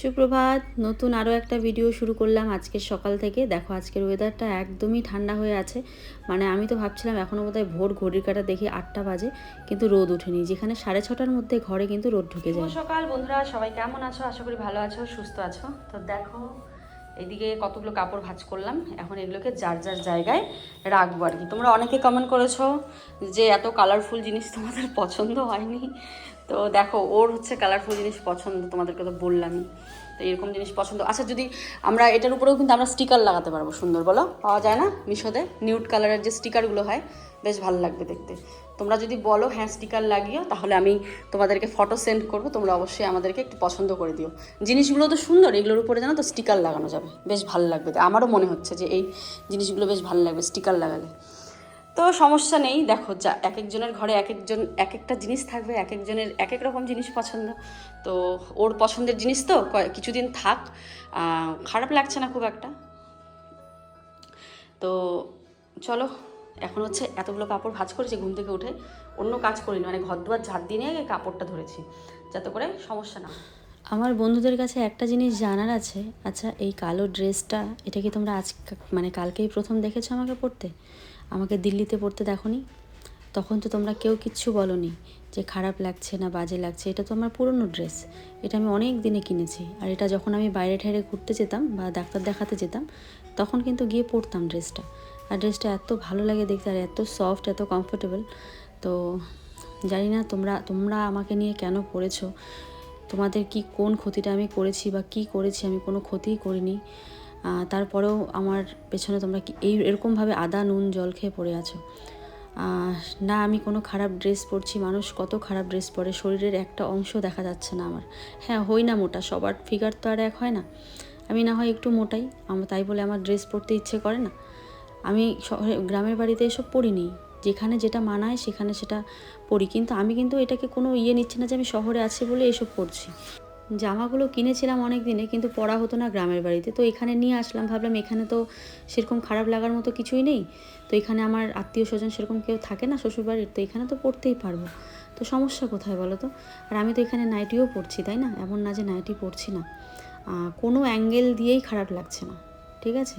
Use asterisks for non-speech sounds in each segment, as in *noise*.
সুপ্রভাত, নতুন আরও একটা ভিডিও শুরু করলাম আজকের সকাল থেকে। দেখো, আজকের ওয়েদারটা একদমই ঠান্ডা হয়ে আছে। মানে আমি তো ভাবছিলাম এখনও বোধহয় ভোর ঘড়ির কাটা দেখি আটটা বাজে, কিন্তু রোদ ওঠেনি। যেখানে সাড়ে ছটার মধ্যে ঘরে কিন্তু রোদ ঢুকে যায়। সকাল, বন্ধুরা। সবাই কেমন আছো? আশা করি ভালো আছো, সুস্থ আছো। তো দেখো, এদিকে কতগুলো কাপড় ভাঁজ করলাম। এখন এগুলোকে যার যার জায়গায় রাখব আর কি। তোমরা অনেকে কমেন্ট করেছ যে এত কালারফুল জিনিস তোমাদের পছন্দ হয়নি। তো দেখো, ওর হচ্ছে কালারফুল জিনিস পছন্দ, তোমাদেরকে তো বললামই। তো এরকম জিনিস পছন্দ। আচ্ছা যদি আমরা এটার উপরেও কিন্তু আমরা স্টিকার লাগাতে পারব, সুন্দর, বলো? পাওয়া যায় না মিশোতে? নিউড কালারের যে স্টিকারগুলো হয়, বেশ ভালো লাগবে দেখতে। তোমরা যদি বলো হ্যাঁ স্টিকার লাগিও, তাহলে আমি তোমাদেরকে ফটো সেন্ড করব, তোমরা অবশ্যই আমাদেরকে একটু পছন্দ করে দিও। জিনিসগুলো তো সুন্দর, এগুলোর উপরে জানো তো স্টিকার লাগানো যাবে। বেশ ভালো লাগবে। আমারও মনে হচ্ছে যে এই জিনিসগুলো বেশ ভালো লাগবে স্টিকার লাগালে। তো সমস্যা নেই, দেখো যা এক একজনের ঘরে এক একজন, এক একটা জিনিস থাকবে, এক একজনের এক এক রকম জিনিস পছন্দ। তো ওর পছন্দের জিনিস তো কিছুদিন থাক খারাপ লাগছে না খুব একটা। তো চলো, এখন হচ্ছে এতগুলো কাপড় ভাঁজ করেছি ঘুম থেকে উঠে, অন্য কাজ করিনি মানে ঘর দুয়ার ঝাড় দিয়ে নিয়ে কাপড়টা ধরেছি, যাতে করে সমস্যা না আমার বন্ধুদের কাছে একটা জিনিস জানার আছে আচ্ছা এই কালো ড্রেসটা এটা কি তোমরা আজ মানে কালকেই প্রথম দেখেছ আমাকে পরতে আমাকে দিল্লিতে পরতে দেখোনি। তখন তো তোমরা কেউ কিচ্ছু বলনি যে খারাপ লাগছে না, বাজে লাগছে। এটা তো আমার পুরনো ড্রেস। এটা আমি অনেক দিনে কিনেছি। আর এটা যখন আমি বাইরে ঠাইরে ঘুরতে যেতাম বা ডাক্তার দেখাতে যেতাম, তখন কিন্তু গিয়ে পরতাম ড্রেসটা। আর ড্রেসটা এত ভালো লাগে দেখতে আর এত সফট এত কমফোর্টেবল তো জানি না তোমরা তোমরা আমাকে নিয়ে কেন পড়েছো? তোমাদের কি কোন ক্ষতিটা আমি করেছি বা কি করেছি? আমি কোনো ক্ষতিই করিনি। তারপরেও আমার পেছনে তোমরা কি এই এরকমভাবে আদা, নুন, জল খেয়ে পড়ে আছো। না, আমি কোনো খারাপ ড্রেস পরছি, মানুষ কত খারাপ ড্রেস পরে, শরীরের একটা অংশ দেখা যাচ্ছে না আমার। হ্যাঁ হই না মোটা, সবার ফিগার তো আর এক হয় না। আমি না হয় একটু মোটাই, আমার তাই বলে আমার ড্রেস পরতে ইচ্ছে করে না। আমি গ্রামের বাড়িতে এসব পড়িনি যেখানে যেটা মানায়, সেখানে সেটা পড়ি কিন্তু আমি কিন্তু এটাকে কোনো ইয়ে নিচ্ছি না যে আমি শহরে আছি বলে এসব পড়ছি জামাগুলো কিনেছিলাম অনেক দিনে কিন্তু পরা হতো না গ্রামের বাড়িতে। তো এখানে নিয়ে আসলাম, ভাবলাম এখানে তো সেরকম খারাপ লাগার মতো কিছুই নেই। তো এখানে আমার আত্মীয় স্বজন সেরকম কেউ থাকে না শ্বশুরবাড়ির, তো এখানে তো পড়তেই পারব। তো সমস্যা কোথায় বলো তো? আর আমি তো এখানে নাইটিও পড়ছি, তাই না? এমন না যে নাইটি পড়ছি না। কোনো অ্যাঙ্গেল দিয়েই খারাপ লাগছে না, ঠিক আছে?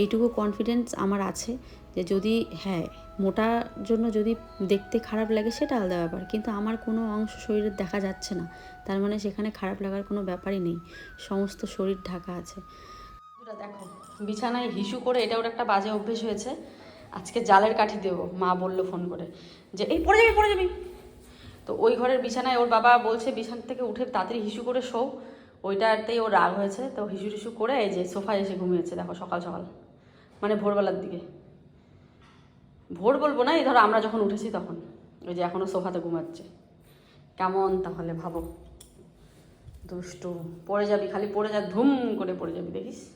এইটুকু কনফিডেন্স আমার আছে। যে যদি হ্যাঁ মোটার জন্য যদি দেখতে খারাপ লাগে সেটা আলাদা ব্যাপার। কিন্তু আমার কোনো অংশ শরীরের দেখা যাচ্ছে না। তার মানে সেখানে খারাপ লাগার কোনো ব্যাপারই নেই। সমস্ত শরীর ঢাকা আছে। দেখো, বিছানায় হিসু করে এটা ওর একটা বাজে অভ্যেস হয়েছে। আজকে জালের কাঠি দেবো, মা বলল ফোন করে। যে, এই, পড়ে যাবি পড়ে যাবি। তো ওই ঘরের বিছানায় ওর বাবা বলছে, বিছানা থেকে উঠে তাড়াতাড়ি হিসু করে শো। ওইটাতেই ওর রাগ হয়েছে। তো হিসু টিসু করে এই যে সোফায় এসে ঘুমিয়েছে, দেখো, সকাল সকাল। মানে ভোরবেলার দিকে। ভোর বলব না, এই ধরো আমরা যখন উঠেছি তখন। ওই যে এখনও সোফাতে ঘুমাচ্ছে। কেমন তাহলে ভাবো। দুষ্টু, পড়ে যাবি, খালি পড়ে যা, ধুম করে পড়ে যাবি, দেখিস।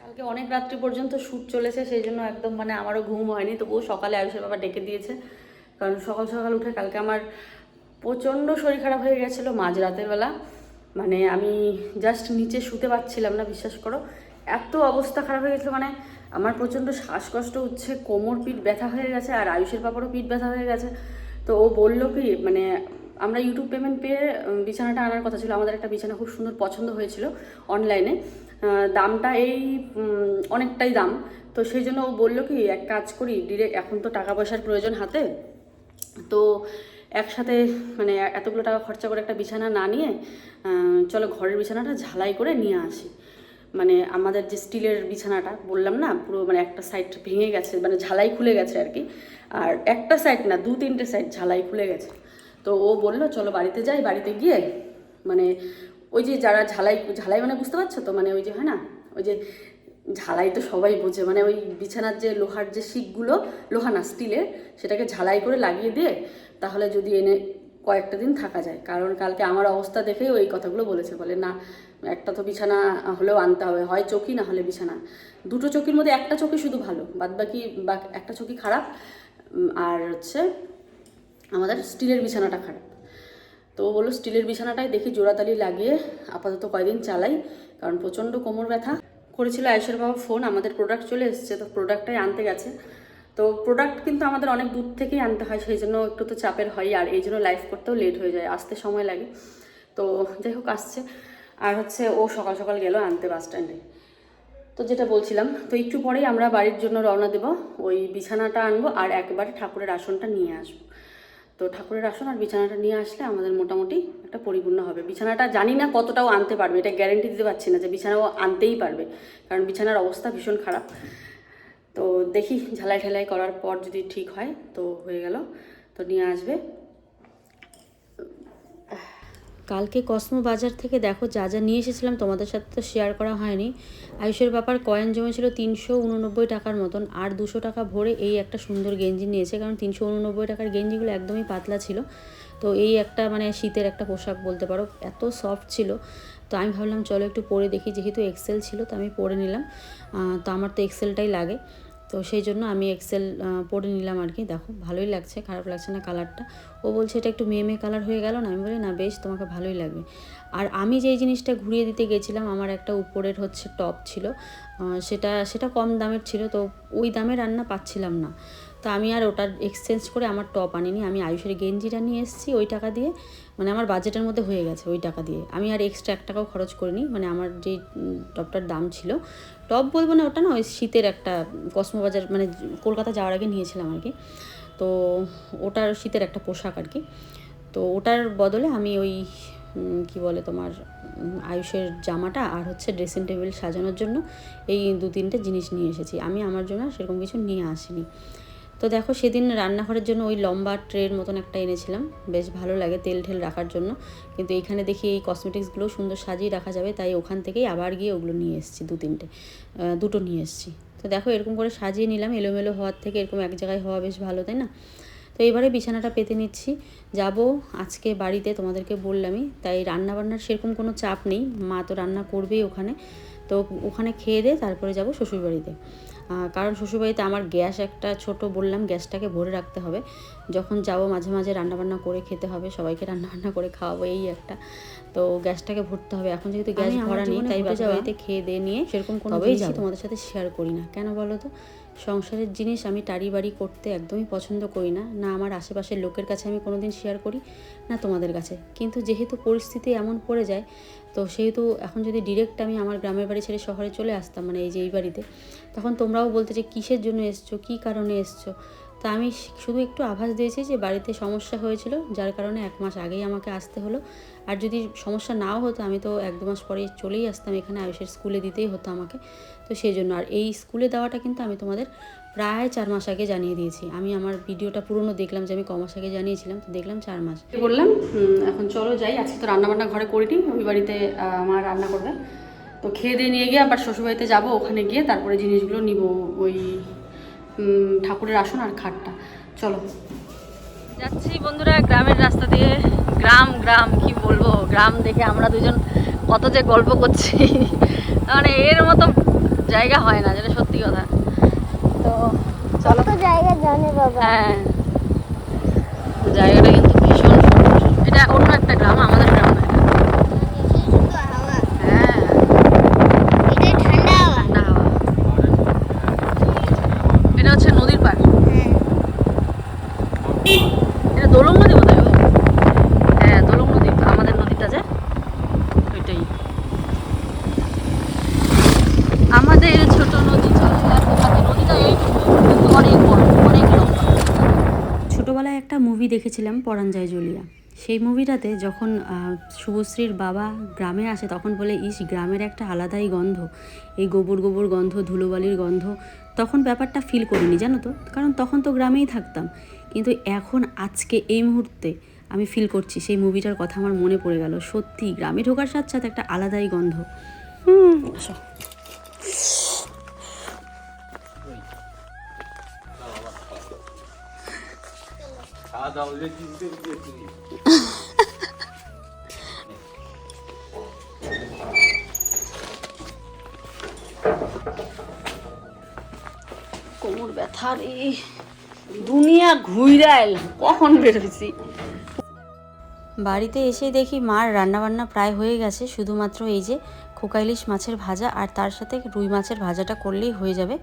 কালকে অনেক রাত্রি পর্যন্ত শ্যুট চলেছে, সেই জন্য একদম মানে আমারও ঘুম হয়নি। তবুও সকালে আয়ুষের বাবা ডেকে দিয়েছে। কারণ সকাল সকাল উঠে কালকে আমার প্রচণ্ড শরীর খারাপ হয়ে গেছিল মাঝ রাতের বেলা। মানে আমি জাস্ট নিচে শুতে পারছিলাম না, বিশ্বাস করো। এত অবস্থা খারাপ হয়ে গেছিল মানে আমার প্রচণ্ড শ্বাসকষ্ট হচ্ছে, কোমর পিঠ ব্যথা হয়ে গেছে আর আয়ুষের বাবারও পিঠ ব্যথা হয়ে গেছে। তো ও বলল কি মানে আমরা ইউটিউব পেমেন্ট পেয়ে বিছানাটা আনার কথা ছিল, আমাদের একটা বিছানা খুব সুন্দর পছন্দ হয়েছিল অনলাইনে দামটা এই অনেকটাই দাম। তো সেই জন্য ও বলল কি, এক কাজ করি ডিরেক্ট এখন তো টাকা পয়সার প্রয়োজন হাতে। তো একসাথে মানে এতগুলো টাকা খরচা করে একটা বিছানা না নিয়ে চলো ঘরের বিছানাটা ঝালাই করে নিয়ে আসি। মানে আমাদের যে স্টিলের বিছানাটা বললাম না, পুরো মানে একটা সাইড ভেঙে গেছে মানে ঝালাই খুলে গেছে আর কি। আর একটা সাইড না, দু তিনটে সাইড ঝালাই খুলে গেছে। তো ও বলল, চলো বাড়িতে যাই, বাড়িতে গিয়ে মানে ওই যে যারা ঝালাই ঝালাই মানে বুঝতে পারছ তো? মানে ওই যে হয় না ওই যে ঝালাই তো সবাই বোঝে। মানে ওই বিছানার যে লোহার যে শিকগুলো, লোহা না, স্টিলের, সেটাকে ঝালাই করে লাগিয়ে দিয়ে তাহলে যদি এনে কয়েকটা দিন থাকা যায়। কারণ কালকে আমার অবস্থা দেখেই ওই কথাগুলো বলেছে। বলে, না একটা তো বিছানা হলেও আনতে হবে, হয় চকি না হলে বিছানা। দুটো চকির মধ্যে একটা চকি শুধু ভালো বাদ বাকি বা একটা চকি খারাপ। আর হচ্ছে আমাদের স্টিলের বিছানাটা খারাপ। তো বলল, স্টিলের বিছানাটাই দেখি জোড়াতালি লাগিয়ে আপাতত কয়দিন চালাই, কারণ প্রচণ্ড কোমর ব্যথা। করেছিল আয়ুষের বাবা ফোন, আমাদের প্রোডাক্ট চলে এসেছে, তো প্রোডাক্টটাই আনতে গেছে। তো প্রোডাক্ট কিন্তু আমাদের অনেক দূর থেকেই আনতে হয়, সেই জন্য একটু তো চাপের হয়, আর এই জন্য লাইভ করতেও লেট হয়ে যায়, আসতে সময় লাগে। তো যাই হোক, আসছে। আর হচ্ছে ও সকাল সকাল গেল আনতে বাস স্ট্যান্ডে তো যেটা বলছিলাম, তো একটু পরেই আমরা বাড়ির জন্য রওনা দেব। ওই বিছানাটা আনব আর একবারে ঠাকুরের আসনটা নিয়ে আসব। তো ঠাকুরের আসন আর বিছানাটা নিয়ে আসলে আমাদের মোটামুটি একটা পরিপূর্ণ হবে। বিছানাটা জানি না কতটাও আনতে পারবে, এটা গ্যারেন্টি দিতে পারছি না যে বিছানাও আনতেই পারবে, কারণ বিছানার অবস্থা ভীষণ খারাপ। তো দেখি, ঝালাই ঢালাই করার পর যদি ঠিক হয়, তো হয়ে গেল। তো নিয়ে আসবে। কালকে কসমো বাজার থেকে দেখো যা যা নিয়ে এসেছিলাম, তোমাদের সাথে তো শেয়ার করা হয়নি। আয়ুষের ব্যাপার কয়েন জমেছিল তিনশো উননব্বই টাকার মতন, আর দুশো টাকা ভরে এই একটা সুন্দর গেঞ্জি নিয়েছে, কারণ তিনশো উননব্বই টাকার গেঞ্জিগুলো একদমই পাতলা ছিল। তো এই একটা মানে শীতের একটা পোশাক বলতে পারো, এত সফট ছিল। তো আমি ভাবলাম, চলো একটু পরে দেখি, যেহেতু এক্সেল ছিল, তো আমি পরে নিলাম। তো আমার তো এক্সেলটাই লাগে। তো সেই জন্য আমি এক্সেল পরে নিলাম আর কি দেখো, ভালোই লাগছে, খারাপ লাগছে না কালারটা ও বলছে, এটা একটু মেয়ে মেয়ে কালার হয়ে গেল না? আমি বলি, না বেশ, তোমাকে ভালোই লাগবে। আর আমি যেই জিনিসটা ঘুরিয়ে দিতে গেছিলাম, আমার একটা উপরের হচ্ছে টপ ছিল। সেটা সেটা কম দামের ছিল, তো ওই দামে রান্না পাচ্ছিলাম না। তো আমি আর ওটা এক্সচেঞ্জ করে আমার টপ আনিনি। আমি আয়ুষের গেঞ্জিটা নিয়ে এসেছি ওই টাকা দিয়ে। মানে আমার বাজেটের মধ্যে হয়ে গেছে ওই টাকা দিয়ে। আমি আর এক্সট্রা এক টাকাও খরচ করিনি। মানে আমার যে টপটার দাম ছিল। টপ বলব না ওটা না, ওই শীতের একটা কসমো বাজার মানে কলকাতা যাওয়ার আগে নিয়েছিলাম আর কি। তো ওটার শীতের একটা পোশাক আর কি। তো ওটার বদলে আমি ওই কি বলে তোমার আয়ুষের জামাটা আর হচ্ছে ড্রেসিং টেবিল সাজানোর জন্য এই দু তিনটে জিনিস নিয়ে এসেছি। আমি আমার জন্য সেরকম কিছু নিয়ে আসিনি। তো দেখো সেদিন রান্নাঘরের জন্য ওই লম্বা ট্রের মতন একটা এনেছিলাম। বেশ ভালো লাগে তেল ঠেল রাখার জন্য। কিন্তু এখানে দেখি এই কসমেটিক্সগুলো সুন্দর সাজিয়ে রাখা যাবে, তাই ওখান থেকেই আবার গিয়ে ওগুলো নিয়ে এসেছি, দু তিনটে দুটো নিয়ে এসেছি। তো দেখো এরকম করে সাজিয়ে নিলাম, এলোমেলো হওয়ার থেকে এরকম এক জায়গায় হওয়া বেশ ভালো, তাই না? তো এবারে বিছানাটা পেতে নিচ্ছি। যাব আজকে বাড়িতে, তোমাদেরকে বললামই, তাই রান্না বান্নার সেরকম কোনো চাপ নেই। মা তো রান্না করবেই ওখানে। তো ওখানে খেয়ে দিয়ে তারপরে যাব শ্বশুরবাড়িতে। কারণ শ্বশুরবাড়িতে আমার গ্যাস একটা ছোট বললাম গ্যাসটাকে ভরে রাখতে হবে। যখন যাব মাঝে মাঝে রান্নাবান্না করে খেতে হবে সবাইকে রান্নাবান্না করে খাওয়াবো এই একটা। তো গ্যাসটাকে ভরতে হবে। এখন যেহেতু গ্যাস ভরা নেই তাই বাড়িতে খেয়ে দিয়ে নিয়ে সেরকম কোনো তবেই জিনিসই যাব। তোমাদের সাথে শেয়ার করি না। কেন বলো তো? সংসারের জিনিস আমি টাড়ি বাড়ি করতে একদমই পছন্দ করি না। না আমার আশেপাশের লোকের কাছে আমি কোনোদিন শেয়ার করি না তোমাদের কাছে। কিন্তু যেহেতু পরিস্থিতি এমন পড়ে যায় তো সেহেতু এখন যদি ডিরেক্ট আমি আমার গ্রামের বাড়ি ছেড়ে শহরে চলে আসতাম মানে এই যে এই বাড়িতে, তখন তোমরাও বলতে যে কিসের জন্য এসছো, কী কারণে এসছো? তা আমি শুধু একটু আভাস দিয়েছি যে বাড়িতে সমস্যা হয়েছিল, যার কারণে এক মাস আগেই আমাকে আসতে হলো। আর যদি সমস্যা নাও হতো, আমি তো এক দু মাস পরে চলেই আসতাম এখানে, আয়ুষের স্কুলে দিতেই হতো আমাকে। তো সেই জন্য, আর এই স্কুলে দেওয়াটা কিন্তু আমি তোমাদের প্রায় চার মাস আগে জানিয়ে দিয়েছি। আমি আমার ভিডিওটা পুরনো দেখলাম যে আমি ক মাস আগে জানিয়েছিলাম তো দেখলাম চার মাস। বললাম? এখন চলো যাই আজকে তো রান্নাবান্না ঘরে করিনি ওই বাড়িতে আমার রান্না করবে। তো খেয়ে দিয়ে নিয়ে গিয়ে আবার শ্বশুরবাড়িতে যাব ওখানে গিয়ে তারপরে জিনিসগুলো নিব ওই ঠাকুরের আসন আর খাটটা। চলো। যাচ্ছি বন্ধুরা গ্রামের রাস্তা দিয়ে। গ্রাম গ্রাম কি বলব? গ্রাম দেখে আমরা দুজন কত যে গল্প করছি। মানে এর মতো জায়গা হয় না যেটা সত্যি কথা। তো চলো। তো জায়গা জানে বাবা। হ্যাঁ। জায়গাটা কিন্তু ভীষণ সুন্দর। এটা অন্য একটা গ্রাম আমাদের গ্রাম না এটা। শুধু হাওয়া হ্যাঁ এটাই ঠান্ডা হাওয়া ঠান্ডা হাওয়া এটা হচ্ছে নদীর পাড় হ্যাঁ এটা দোলং নদী বোধ হয় হ্যাঁ দোলং নদী আমাদের নদীটা যে ওইটাই আমাদের ছোট নদী চলে গেছে বাকি নদীটা এইটুকু কিন্তু অনেক বড় অনেক লম্বা ছোটোবেলায় একটা মুভি দেখেছিলাম পরাণ যায় জ্বলিয়া সেই মুভিটাতে যখন শুভশ্রীর বাবা গ্রামে আসে, তখন বলে, ইস, গ্রামের একটা আলাদাই গন্ধ। এই গোবর গোবর গন্ধ, ধুলোবালির গন্ধ। তখন ব্যাপারটা ফিল করিনি, জানো তো? কারণ তখন তো গ্রামেই থাকতাম। কিন্তু এখন, আজকে, এই মুহূর্তে আমি ফিল করছি, সেই মুভিটার কথা আমার মনে পড়ে গেল। সত্যি গ্রামে ঢোকার সাথে সাথে একটা আলাদাই গন্ধ। হুম, আসো। খাওয়া দাওয়া হলে চিনতে পেরেছি কোমর ব্যথা রে। দুনিয়া ঘুইরা এলাম কখন বেরোইছি বাড়িতে এসে দেখি মার রান্নাবান্না প্রায় হয়ে গেছে শুধুমাত্র এই যে খোকাইলিশ মাছের ভাজা আর তার সাথে রুই মাছের ভাজাটা করলেই হয়ে যাবে।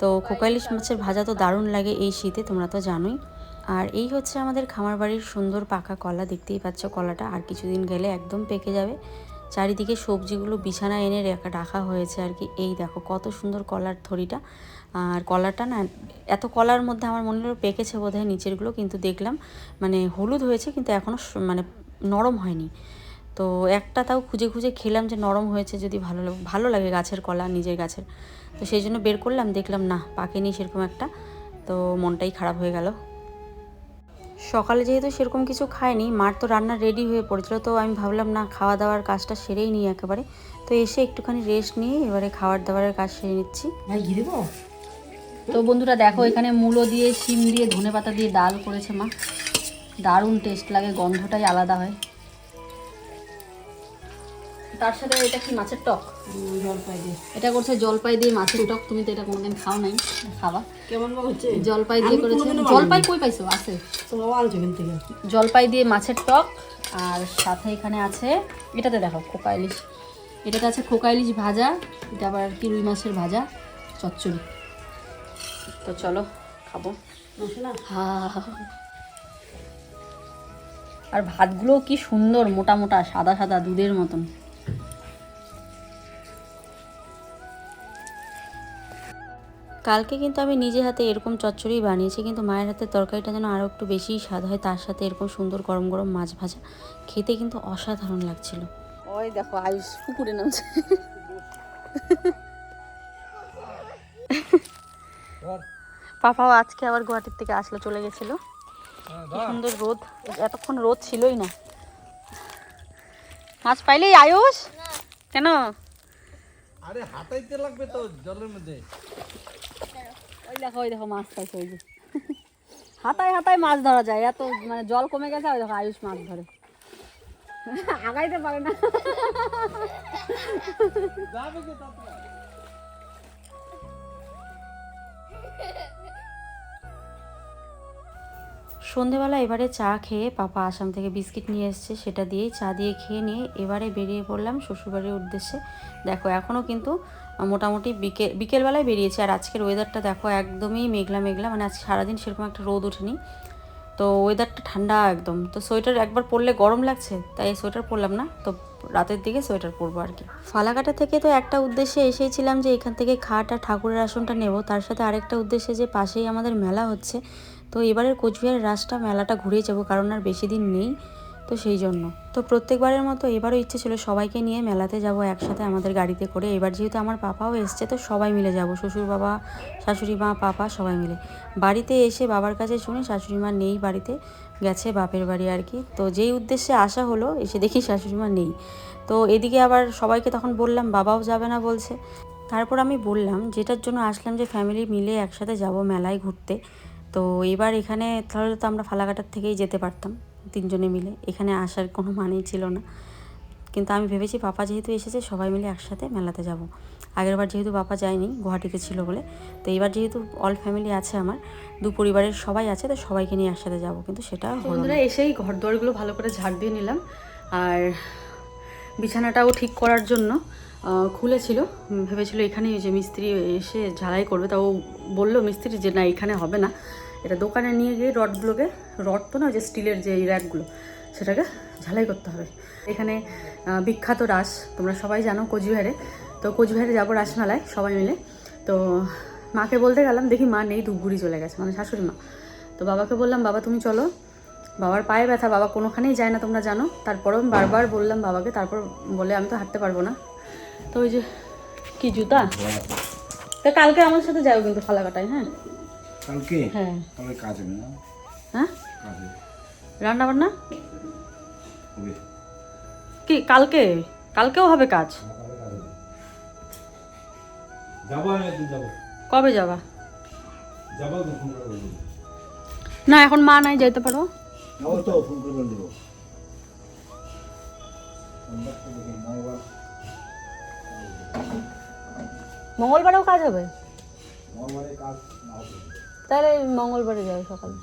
তো খোকাইলিশ মাছের ভাজা তো দারুণ লাগে এই শীতে তোমরা তো জানোই। আর এই হচ্ছে আমাদের খামার বাড়ির সুন্দর পাকা কলা, দেখতেই পাচ্ছ কলাটা। আর কিছুদিন গেলে একদম পেকে যাবে। চারিদিকে সবজিগুলো বিছানা এনে রেখা, রাখা হয়েছে আর কি। এই দেখো কত সুন্দর কলার থরিটা। আর কলাটা না, এত কলার মধ্যে আমার মনে হলো পেকেছে বোধ হয় নিচেরগুলো, কিন্তু দেখলাম মানে হলুদ হয়েছে, কিন্তু এখনও মানে নরম হয়নি। তো একটা তাও খুঁজে খুঁজে খেলাম যে নরম হয়েছে যদি ভালো ভালো লাগে গাছের কলা, নিজের গাছের। তো সেই জন্য বের করলাম, দেখলাম না, পাকেনি সেরকম একটা। তো মনটাই খারাপ হয়ে গেল। সকালে যেহেতু সেরকম কিছু খায়নি মার তো রান্না রেডি হয়ে পড়েছিল তো আমি ভাবলাম না খাওয়া দাওয়ার কাজটা সেরেই নিই একেবারে। তো এসে একটুখানি রেস্ট নিয়ে এবারে খাওয়ার দাওয়ারের কাজ সেরে নিচ্ছি। তো বন্ধুরা দেখো এখানে মূলো দিয়ে শিম দিয়ে ধনে পাতা দিয়ে ডাল করেছে মা। দারুণ টেস্ট লাগে গন্ধটাই আলাদা হয়। তার সাথে এটা কি মাছের টক? জলপাই দিয়ে এটা করছে জলপাই দিয়ে মাছের টক। তুমি তো এটা কোনোদিন খাও নাই খাবা। কেমন হচ্ছে? জলপাই দিয়ে করেছে। জলপাই কই পাইছো? আছে। জলপাই দিয়ে মাছের টক। আর সাথে এখানে আছে এটাতে দেখো খোকা ইলিশ। এটাতে আছে খোকা ইলিশ ভাজা এটা আবার আর কি রুই মাছের ভাজা চচ্চড়ি। তো চলো খাব। আর ভাতগুলো কি সুন্দর মোটা মোটা সাদা সাদা দুধের মতন। কালকে কিন্তু আমি নিজে হাতে এরকম চচ্চড়ি বানিয়েছি কিন্তু মায়ের হাতের তরকারিটা যেন আরও একটু বেশিই স্বাদ হয় তার সাথে এরকম সুন্দর গরম গরম মাছ ভাজা। খেতে কিন্তু অসাধারণ লাগছিল। ওই দেখো আয়ুষ পুকুরে নামছে। পাপাও আজকে আবার গুয়াহাটির থেকে আসলো চলে গেছিল। কি সুন্দর রোদ। এতক্ষণ রোদ ছিলই না। মাছ পাইলেই আয়ুষ? কেন? আরে হাতাইতে লাগবে তো জলের মধ্যে। হাতায় হাতায় মাছ ধরা যায়, এত মানে জল কমে গেছে, ওই দেখো আয়ুষ মাছ ধরে। আগাইতে পারে না। সন্ধেবেলা এবারে চা খেয়ে পাপা আসাম থেকে বিস্কিট নিয়ে এসছে, সেটা দিয়েই চা দিয়ে খেয়ে নিয়ে এবারে বেরিয়ে পড়লাম শ্বশুরবাড়ির উদ্দেশ্যে। দেখো এখনও কিন্তু মোটামুটি বিকেল বিকেলবেলায় বেরিয়েছে। আর আজকের ওয়েদারটা দেখো একদমই মেঘলা মেঘলা। মানে আজকে সারাদিন সেরকম একটা রোদ ওঠেনি। তো ওয়েদারটা ঠান্ডা একদম। তো সোয়েটার একবার পরলে গরম লাগছে, তাই সোয়েটার পরলাম না। তো রাতের দিকে সোয়েটার পরবো আর কি। ফালাকাটা থেকে তো একটা উদ্দেশ্যে এসেছিলাম যে এখান থেকে খাট আর ঠাকুরের আসনটা নেব। তার সাথে আরেকটা উদ্দেশ্যে যে পাশেই আমাদের মেলা হচ্ছে, তো এবারের কোচবিহারের রাসটা মেলাটা ঘুরে যাব, কারণ আর বেশি দিন নেই। তো সেই জন্য। তো প্রত্যেকবারের মতো এবারও ইচ্ছে ছিল সবাইকে নিয়ে মেলাতে যাব একসাথে আমাদের গাড়িতে করে। এবার যেহেতু আমার পাপাও এসছে, তো সবাই মিলে যাব। শ্বশুর বাবা শাশুড়ি মা পাপা সবাই মিলে। বাড়িতে এসে বাবার কাছে শুনি শাশুড়ি মা নেই বাড়িতে, গেছে বাপের বাড়ি আর কি। তো যেই উদ্দেশ্যে আসা হলো, এসে দেখি শাশুড়ি মা নেই। তো এদিকে আবার সবাইকে তখন বললাম, বাবাও যাবে না, বলছে। তারপর আমি বললাম, যেটার জন্য আসলাম যে ফ্যামিলি মিলে একসাথে যাব মেলায় ঘুরতে। তো এবার এখানে তাহলে তো আমরা ফালাকাটার থেকেই যেতে পারতাম। তিনজনে মিলে। এখানে আসার কোনো মানেই ছিল না। কিন্তু আমি ভেবেছি পাপা যেহেতু এসেছে, সবাই মিলে একসাথে মেলাতে যাব। আগেরবার যেহেতু পাপা যায়নি, গুয়াহাটিতে ছিল বলে। তো এবার যেহেতু অল ফ্যামিলি আছে আমার, দু পরিবারের সবাই আছে, তো সবাইকে নিয়ে একসাথে যাব। কিন্তু সেটা বন্ধুরা, এসেই ঘর দোয়ারগুলো ভালো করে ঝাড় দিয়ে নিলাম। আর বিছানাটাও ঠিক করার জন্য খুলেছিল। ভেবেছিল এখানে যে মিস্ত্রি এসে ঝালাই করবে। তা ও বলল মিস্ত্রি যে, না, এখানে হবে না। এটা দোকানে নিয়ে গিয়ে রডগুলোকে রড তো না ওই যে স্টিলের যে র্যাকগুলো সেটাকে ঝালাই করতে হবে। এখানে বিখ্যাত রাস তোমরা সবাই জানো কোচবিহারে। তো কোচবিহারে যাব রাসমেলায় সবাই মিলে। তো মাকে বলতে গেলাম দেখি মা নেই ধূপগুড়ি চলে গেছে। মানে শাশুড়ি মা। তো বাবাকে বললাম বাবা তুমি চলো। বাবার পায়ে ব্যথা বাবা কোনোখানেই যায় না তোমরা জানো। তারপরেও আমি বারবার বললাম বাবাকে তারপর বলে আমি তো হাঁটতে পারব না। তো ওই যে কি জুতা? তো কালকে আমার সাথে যাও কিন্তু ফালাকাটায় হ্যাঁ? কালকে? হ্যাঁ। তাহলে কাজ হবে না। হ্যাঁ? কাজ। রান্না বান্না হবে। কি কালকে? কালকেও হবে কাজ? যাব কবে যাবা? না এখন মা নাই যাইতে পারো তো ফোন করে দেবো। মঙ্গলবারেও কাজ হবে? মঙ্গলবারে কাজ না হবে। তাহলে মঙ্গলবারে যাবে সকালে।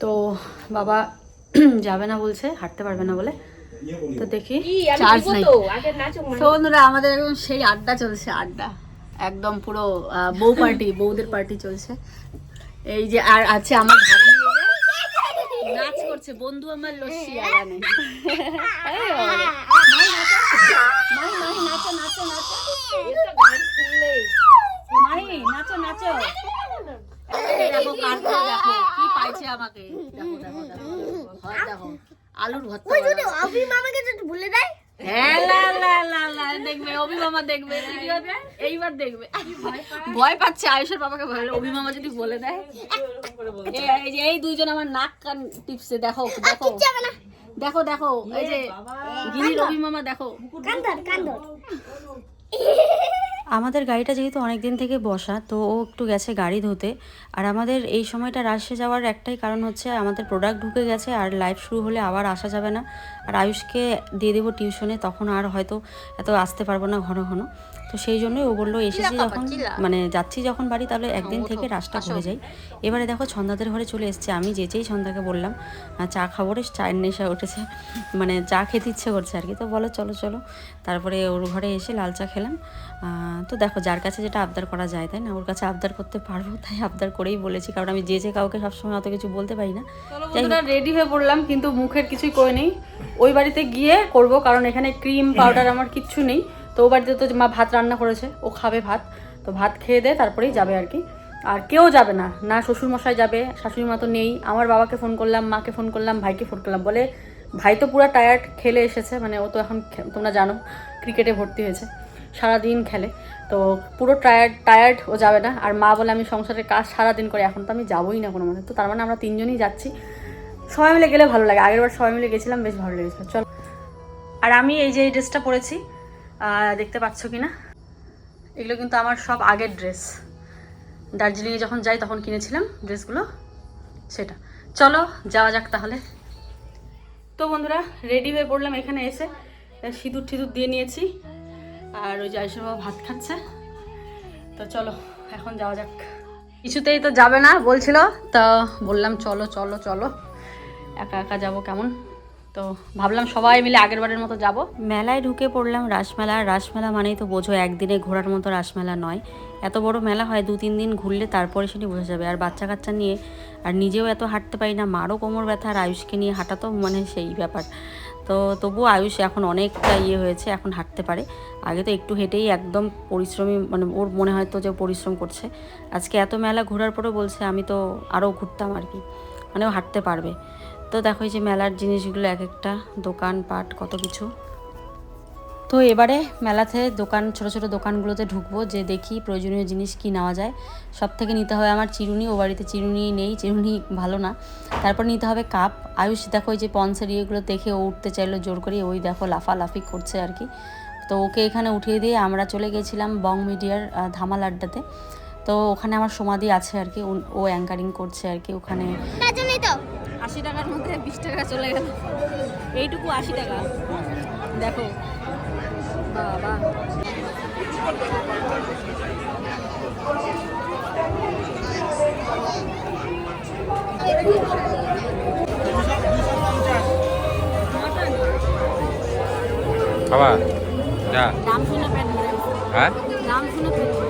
তো বাবা যাবে না বলছে হাঁটতে পারবে না বলে। তো দেখি চার্জ নাই। আমাদের একদম সেই আড্ডা চলছে আড্ডা। একদম পুরো আহ, বউ পার্টি বউদের পার্টি চলছে। এই যে আর আছে আমার নাচ করছে বন্ধু আমার লস্যি আগানে *laughs* নাচো। নাচো, নাচো। মাই, নাচো, নাচো। দেখো, কাঁদছে, দেখো। ভয় হ্যাঁ, পাচ্ছে আয়ুষের বাবাকে ভয় অভিমামা যদি বলে দেয় এই দুইজন আমার নাক কান টিপসে দেখো দেখো দেখো দেখো এই যে গিনি রবি মামা দেখো। কান্দর কান্দর। আমাদের গাড়িটা যেহেতু অনেক দিন থেকে বসা তো ও একটু গেছে গাড়ি ধুতে। আর আমাদের এই সময়টা রাশে যাওয়ার একটাই কারণ হচ্ছে আমাদের প্রোডাক্ট ঢুকে গেছে আর লাইভ শুরু হলে আবার আসা যাবে না। আর আয়ুষকে দিয়ে দেবো টিউশনে তখন আর হয়তো এত আসতে পারব না ঘন ঘন। তো সেই জন্যই ও বলল এসেছি যখন মানে যাচ্ছি যখন বাড়ি তাহলে একদিন থেকে রাস্তা ঘুরে যাই এবারে দেখো ছন্দাদের ঘরে চলে এসছে। আমি যে যেচেই ছন্দাকে বললাম চা খাব রে চায়ের নেশা উঠেছে। *laughs* মানে চা খেতে ইচ্ছে করছে আর কি। তো বলো চলো চলো। তারপরে ওর ঘরে এসে লাল চা খেলাম। তো দেখো যার কাছে যেটা আবদার করা যায় তাই না? ওর কাছে আবদার করতে পারব তাই আবদার করেই বলেছি। কারণ আমি যে যে কাউকে সবসময় অত কিছু বলতে পারি না। বন্ধুরা রেডি হয়ে পড়লাম কিন্তু মুখের কিছুই করে নেই। ওই বাড়িতে গিয়ে করব, কারণ এখানে ক্রিম পাউডার আমার কিচ্ছু নেই। তো ও বাড়িতে তো মা ভাত রান্না করেছে, ও খাবে ভাত। তো ভাত খেয়ে দে তারপরেই যাবে আর কি। আর কেউ যাবে না না শ্বশুর মশাই যাবে শাশুড়ি মা তো নেই। আমার বাবাকে ফোন করলাম, মাকে ফোন করলাম, ভাইকে ফোন করলাম। বলে, ভাই তো পুরো টায়ার্ড খেলে এসেছে। মানে ও তো এখন তোমরা জানো ক্রিকেটে ভর্তি হয়েছে, সারাদিন খেলে। তো পুরো টায়ার্ড টায়ার্ড ও যাবে না। আর মা বলে, আমি সংসারের কাজ সারাদিন করে, এখন তো আমি যাবোই না কোনো মতে তো তার মানে আমরা তিনজনই যাচ্ছি। সবাই মিলে গেলে ভালো লাগে। আগের বার সবাই মিলে গেছিলাম, বেশ ভালো লেগেছিল। চলো। আর আমি এই যে এই ড্রেসটা পরেছি দেখতে পাচ্ছ কি না এগুলো কিন্তু আমার সব আগের ড্রেস দার্জিলিংয়ে যখন যাই তখন কিনেছিলাম ড্রেসগুলো সেটা। চলো, যাওয়া যাক তাহলে। তো বন্ধুরা রেডি হয়ে পড়লাম এখানে এসে। সিঁদুর টিঁদুর দিয়ে নিয়েছি। আর ওই যে আয়ুষ বাবা ভাত খাচ্ছে। তো চলো, এখন যাওয়া যাক। কিছুতেই তো যাবে না, বলছিল। তা বললাম, চলো চলো চলো। একা একা যাব কেমন? তো ভাবলাম সবাই মিলে আগের বারের মতো যাব। মেলায় ঢুকে পড়লাম রাসমেলা। রাসমেলা মানেই তো বোঝো একদিনে ঘোরার মতো রাসমেলা নয়। এত বড় মেলা হয় দু তিন দিন ঘুরলে তারপরে সেটি বোঝা যাবে। আর বাচ্চা কাচ্চা নিয়ে আর নিজেও এত হাঁটতে পারি না, মারও কোমর ব্যথা আর আয়ুষকে নিয়ে হাঁটা তো মানে সেই ব্যাপার। তো তবুও আয়ুষ এখন অনেকটা ইয়ে হয়েছে, এখন হাঁটতে পারে। আগে তো একটু হেঁটেই একদম পরিশ্রমী মানে ওর মনে হয় তো যে পরিশ্রম করছে। আজকে এত মেলা ঘোরার পরেও বলছে, আমি তো আরও ঘুরতাম আর কি। মানে ও হাঁটতে পারবে। তো দেখো যে মেলার জিনিসগুলো এক একটা, দোকান, পাট, কত কিছু। তো এবারে মেলাতে দোকান, ছোট ছোট দোকানগুলোতে ঢুকবো, যে দেখি প্রয়োজনীয় জিনিস কি নেওয়া যায়। সব থেকে নিতে হবে আমার চিরুনি, ও বাড়িতে চিরুনি নেই, চিরুনি ভালো না। তারপর নিতে হবে কাপ। আয়ুষ, দেখো ওই যে পন্সের ইয়েগুলো দেখে ও উঠতে চাইলো জোর করে, ওই দেখো লাফালাফি করছে আর কি। তো ওকে এখানে উঠিয়ে দিয়ে আমরা চলে গেছিলাম বং মিডিয়ার ধামাল আড্ডাতে। তো ওখানে আমার সমাধি আছে আর কি ও অ্যাঙ্কারিং করছে আর কি ওখানে। আশি টাকার মধ্যে বিশ টাকা চলে গেল। এইটুকু আশি টাকা। দেখো। বাবা। যা। দাম শুনে পেট হ্যাঁ? দাম শুনে পেট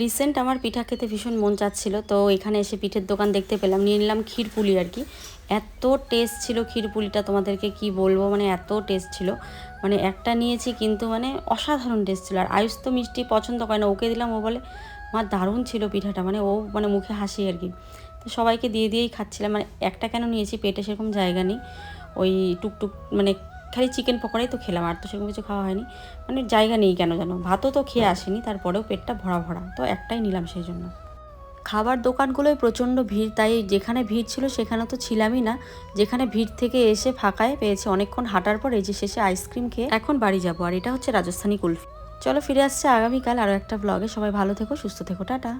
রিসেন্ট আমার পিঠা খেতে ভীষণ মন চাচ্ছিল, তো এখানে এসে পিঠের দোকান দেখতে পেলাম, নিয়ে নিলাম ক্ষীরপুলি আর কি। এত টেস্ট ছিল ক্ষীরপুলিটা, তোমাদেরকে কি বলব? মানে এত টেস্ট ছিল। মানে একটা নিয়েছি কিন্তু মানে অসাধারণ টেস্ট ছিল। আর আয়ুষ তো মিষ্টি পছন্দ করে না, ওকে দিলাম, ও বলে, মা, দারুণ ছিল পিঠাটা। মানে ও মানে মুখে হাসি আর কি। তো সবাইকে দিয়ে দিয়েই খাচ্ছিলাম। মানে একটা কেন নিয়েছি, পেটে সেরকম জায়গা নেই। ওই টুকটুক মানে খালি চিকেন পকোড়াই তো খেলাম আর তো সেরকম কিছু খাওয়া হয়নি। মানে জায়গা নেই কেন জানো ভাতও তো খেয়ে আসেনি তারপরেও পেটটা ভরা ভরা তো একটাই নিলাম সেই জন্য। খাবার দোকানগুলোয় প্রচণ্ড ভিড় তাই যেখানে ভিড় ছিল সেখানে তো ছিলামই না। যেখানে ভিড় থেকে এসে ফাঁকায় পেয়েছি অনেকক্ষণ হাঁটার পর এই যে শেষে আইসক্রিম খেয়ে এখন বাড়ি যাব আর এটা হচ্ছে রাজস্থানী কুলফি। চলো ফিরে আসছে আগামীকাল আরও একটা ব্লগে সবাই ভালো থেকো সুস্থ থেকো টাটা।